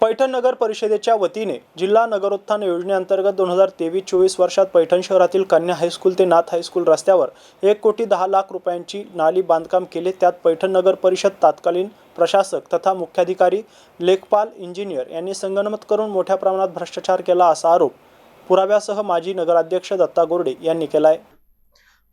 पैठण नगर परिषदेच्या वतीने जिल्हा नगरोत्थान योजनेअंतर्गत दोन हजार तेवीस चोवीस वर्षात पैठण शहरातील कन्या हायस्कूल ते नाथ हायस्कूल रस्त्यावर एक कोटी दहा लाख रुपयांची नाली बांधकाम केले. त्यात पैठण नगर परिषद तत्कालीन प्रशासक तथा मुख्याधिकारी लेखपाल इंजिनियर यांनी संगनमत करून मोठ्या प्रमाणात भ्रष्टाचार केला असा आरोप पुराव्यासह माजी नगराध्यक्ष दत्ता गोरडे यांनी केला आहे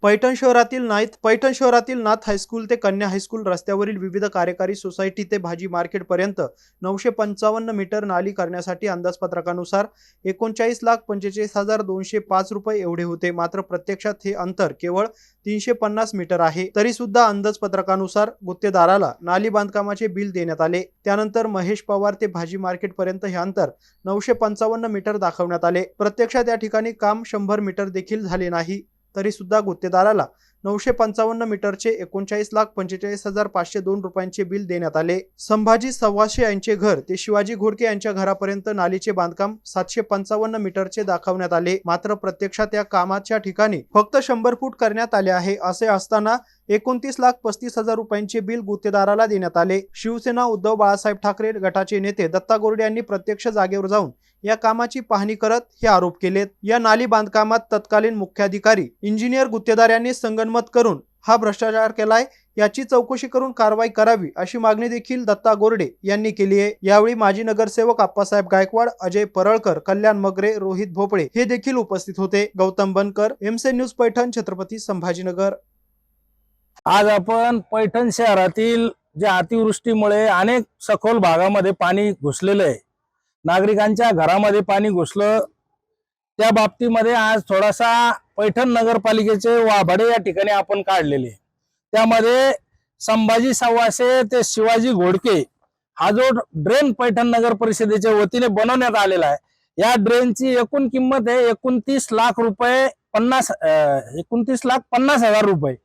पैठण शहरातील नाईत पैठण शहरातील नाथ हायस्कूल ते कन्या हायस्कूल रस्त्यावरील विविध कार्यकारी सोसायटी ते भाजी मार्केटपर्यंत नऊशे पंचावन्न मीटर नाली करण्यासाठी अंदाजपत्रकानुसार एकोणचाळीस लाख पंचेचाळीस हजार दोनशे पाच रुपये एवढे होते. मात्र प्रत्यक्षात हे अंतर केवळ तीनशे पन्नास मीटर आहे. तरी सुद्धा अंदाजपत्रकानुसार गुत्तेदाराला नाली बांधकामाचे बिल देण्यात आले. त्यानंतर महेश पवार ते भाजी मार्केटपर्यंत हे अंतर नऊशे पंचावन्न मीटर दाखवण्यात आले. प्रत्यक्षात या ठिकाणी काम शंभर मीटर देखील झाले नाही. तरी सुद्धा गुत्तेदाराला नऊशे पंचावन्न मीटरचे एकोणचाळीस लाख पंचेचाळीस हजार पाचशे दोन रुपयांचे बिल देण्यात आले. संभाजी सव्वाशे यांचे घर ते शिवाजी घोडके यांच्या घरापर्यंत नालीचे बांधकाम सातशे पंचावन्न मीटरचे दाखवण्यात आले. मात्र प्रत्यक्षात या कामाच्या ठिकाणी फक्त शंभर फूट करण्यात आले आहे असे असताना एकोणतीस लाख पस्तीस हजार रुपयांचे बिल गुत्तेदाराला देण्यात आले. शिवसेना उद्धव बाळासाहेब ठाकरे गटाचे नेते दत्ता गोरडे यांनी प्रत्यक्ष जागेवर जाऊन या कामाची पाहणी करत हे आरोप केलेत. या नाली बांधकामात तत्कालीन मुख्याधिकारी इंजिनियर गुत्तेदार यांनी संगनमत करून हा भ्रष्टाचार केलाय याची चौकशी करून कारवाई करावी अशी मागणी देखील दत्ता गोरडे यांनी केली आहे. यावेळी माजी नगरसेवक आप्पासाहेब गायकवाड अजय परळकर कल्याण मगरे रोहित भोपळे हे देखील उपस्थित होते. गौतम बनकर एमसे न्यूज पैठण छत्रपती संभाजीनगर. आज आपण पैठण शहरातील ज्या अतिवृष्टीमुळे अनेक सखोल भागामध्ये पाणी घुसलेलं आहे नागरिकांच्या घरामध्ये पाणी घुसलं त्या बाबतीमध्ये आज थोडासा पैठण नगरपालिकेचे वाभाडे या ठिकाणी आपण काढलेले. त्यामध्ये संभाजी सव्वाशे ते शिवाजी घोडके हा जो ड्रेन पैठण नगर परिषदेच्या वतीने बनवण्यात आलेला आहे या ड्रेनची एकूण किंमत आहे एकोणतीस लाख रुपये पन्नास एकोणतीस लाख पन्नास हजार रुपये.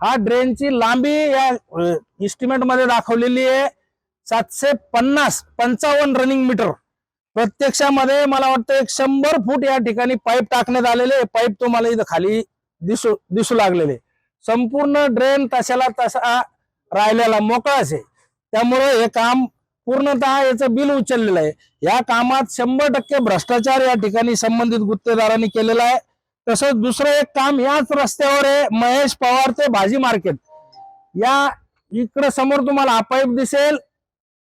हा ड्रेनची लांबी या इस्टिमेटमध्ये दाखवलेली आहे सातशे पन्नास पंचावन्न रनिंग मीटर प्रत्यक्षामध्ये मला वाटतं एक शंभर फूट या ठिकाणी पाईप टाकण्यात आलेले पाईप तुम्हाला इथं खाली दिसू दिसू लागलेले संपूर्ण ड्रेन तशाला तसा राहिलेला मोकळाच आहे त्यामुळे हे काम पूर्णतः याचं बिल उचललेलं आहे. या कामात शंभर टक्के भ्रष्टाचार या ठिकाणी संबंधित गुत्तेदारांनी केलेला आहे. तसंच दुसरं एक काम याच रस्त्यावर आहे महेश पवार ते भाजी मार्केट. या इकडे समोर तुम्हाला हा पाईप दिसेल.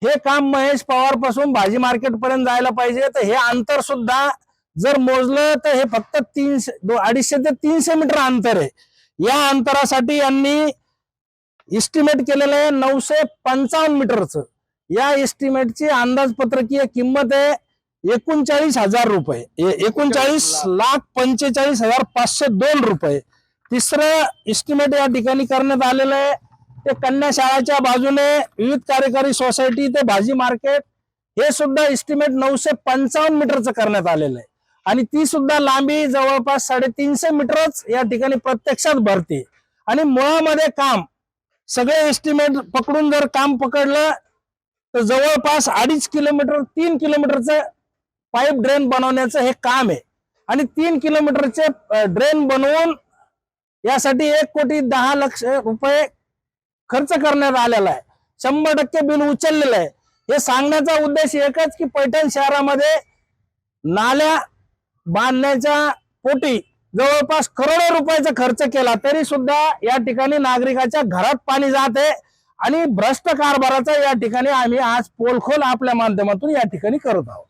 हे काम महेश पवारपासून भाजी मार्केट पर्यंत जायला पाहिजे. तर हे अंतर सुद्धा जर मोजलं तर हे फक्त तीनशे अडीचशे ते तीनशे मीटर अंतर आहे. या अंतरासाठी यांनी इस्टिमेट केलेलं आहे नऊशे पंचावन्न मीटरचं. या इस्टिमेटची अंदाजपत्रकीय किंमत आहे एकोणचाळीस हजार रुपये. एकोणचाळीस लाख. पंचेचाळीस हजार पाचशे दोन रुपये. तिसरं इस्टिमेट या ठिकाणी करण्यात आलेलं आहे. ते कन्या शाळाच्या बाजूने विविध कार्यकारी सोसायटी ते भाजी मार्केट हे सुद्धा इस्टिमेट नऊशे पंचावन्न मीटरचं करण्यात आलेलं आहे. आणि ती सुद्धा लांबी जवळपास साडेतीनशे मीटरच या ठिकाणी प्रत्यक्षात भरते. आणि मुळामध्ये काम सगळे एस्टिमेट पकडून जर काम पकडलं तर जवळपास अडीच किलोमीटर तीन किलोमीटरचं पाईप ड्रेन बनवण्याचं हे काम आहे. आणि तीन किलोमीटरचे ड्रेन बनवून यासाठी एक कोटी दहा लक्ष रुपये खर्च करण्यात आलेला आहे. शंभर टक्के बिल उचललेलं आहे. हे सांगण्याचा उद्देश एकच की पैठण शहरामध्ये नाल्या बांधण्याच्या पोटी जवळपास करोडो रुपयाचा खर्च केला. तरी सुद्धा या ठिकाणी नागरिकाच्या घरात पाणी जात आहे आणि भ्रष्ट कारभाराचा या ठिकाणी आम्ही आज पोलखोल आपल्या माध्यमातून या ठिकाणी करत आहोत.